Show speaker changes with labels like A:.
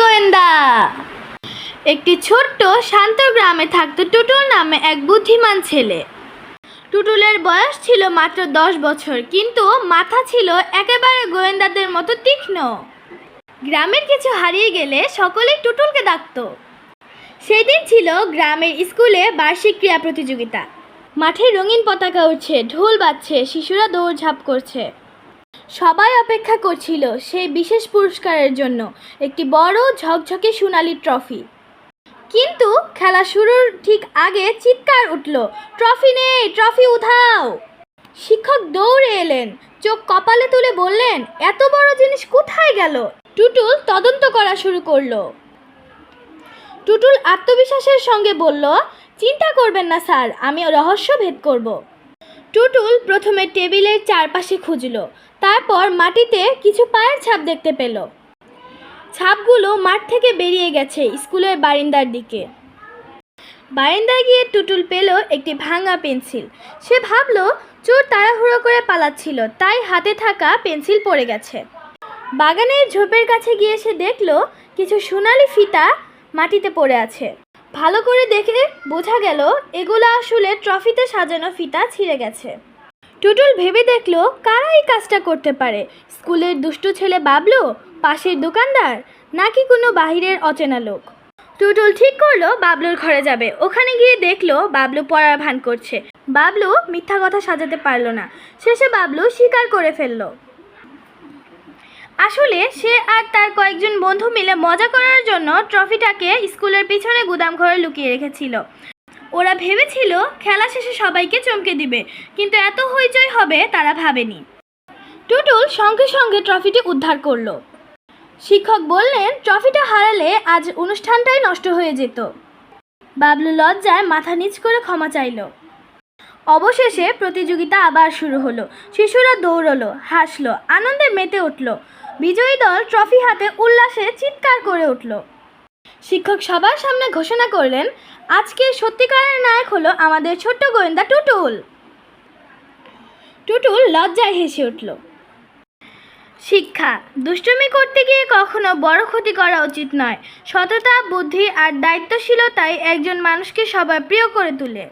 A: গোয়েন্দা। একটি ছোট্ট শান্ত গ্রামে থাকতো টুটুল নামে এক বুদ্ধিমান ছেলে। টুটুলের বয়স ছিল মাত্র দশ বছর, কিন্তু মাথা ছিল একেবারে গোয়েন্দাদের মতো তীক্ষ্ণ। গ্রামের কিছু হারিয়ে গেলে সকলেই টুটুলকে ডাকতো। সেই দিন ছিল গ্রামের স্কুলে বার্ষিক ক্রীড়া প্রতিযোগিতা। মাঠে রঙিন পতাকা উঠছে ঢোল বাজছে, শিশুরা দৌড়ঝাঁপ করছে। সবাই অপেক্ষা করছিল সেই বিশেষ পুরস্কারের জন্য একটি বড় ঝকঝকে সোনালি ট্রফি। কিন্তু খেলা শুরুর ঠিক আগে চিৎকার উঠল, ট্রফি নেই, ট্রফি উঠাও! শিক্ষক দৌড়ে এলেন, চোখ কপালে তুলে বললেন, এত বড় জিনিস কোথায় গেল? টুটুল তদন্ত করা শুরু করল। টুটুল আত্মবিশ্বাসের সঙ্গে বলল, চিন্তা করবেন না স্যার, আমি রহস্য ভেদ করব। টুটুল প্রথমে টেবিলের চারপাশে খুঁজল, তারপর মাটিতে কিছু পায়ের ছাপ দেখতে পেল। ছাপগুলো মাঠ থেকে বেরিয়ে গেছে স্কুলের বারিন্দার দিকে। বারিন্দায় গিয়ে টুটুল পেল একটি ভাঙা পেন্সিল। সে ভাবলো, চোর তাড়াহুড়ো করে পালাচ্ছিল, তাই হাতে থাকা পেন্সিল পড়ে গেছে। বাগানের ঝোপের কাছে গিয়ে সে দেখল, কিছু সোনালি ফিতা মাটিতে পড়ে আছে। ভালো করে দেখে বোঝা গেল এগুলো আসলে ট্রফিতে সাজানো ফিতা ছিঁড়ে গেছে। টুটুল ভেবে দেখল, কারা এই কাজটা করতে পারে? স্কুলের দুষ্টু ছেলে বাবলু? পাশের দোকানদার? নাকি কোনো বাহিরের অচেনা লোক? টুটুল ঠিক করল, বাবলুর ঘরে যাবে। ওখানে গিয়ে দেখল, বাবলু পড়ার ভান করছে। বাবলু মিথ্যা কথা সাজাতে পারল না। শেষে বাবলু স্বীকার করে ফেলল। আসলে সে আর তার কয়েকজন বন্ধু মিলে মজা করার জন্য ট্রফিটাকে স্কুলের পিছনে গুদাম ঘরে লুকিয়ে রেখেছিল। ওরা ভেবেছিল খেলা শেষে সবাইকে চমকে দিবে, কিন্তু এত হইচই হবে তারা ভাবেনি। টুটুল সঙ্গে সঙ্গে ট্রফিটি উদ্ধার করল। শিক্ষক বললেন, ট্রফিটা হারালে আজ অনুষ্ঠানটাই নষ্ট হয়ে যেত। বাবলু লজ্জায় মাথা নিচ করে ক্ষমা চাইলো। অবশেষে প্রতিযোগিতা আবার শুরু হলো। শিশুরা দৌড়লো, হাসলো, আনন্দে মেতে উঠল। বিজয়ী দল ট্রফি হাতে উল্লাসে চিৎকার করে উঠল। শিক্ষক সবার সামনে ঘোষণা করলেন আজকের সত্যিকারের নায়ক হলো আমাদের ছোট্ট গোয়েন্দা টুটুল। টুটুল লজ্জায় হেসে উঠল। শিক্ষা, দুষ্টুমি করতে গিয়ে কখনো বড় ক্ষতি করা উচিত নয়। সততা, বুদ্ধি আর দায়িত্বশীলতাই একজন মানুষকে সবার প্রিয় করে তোলে।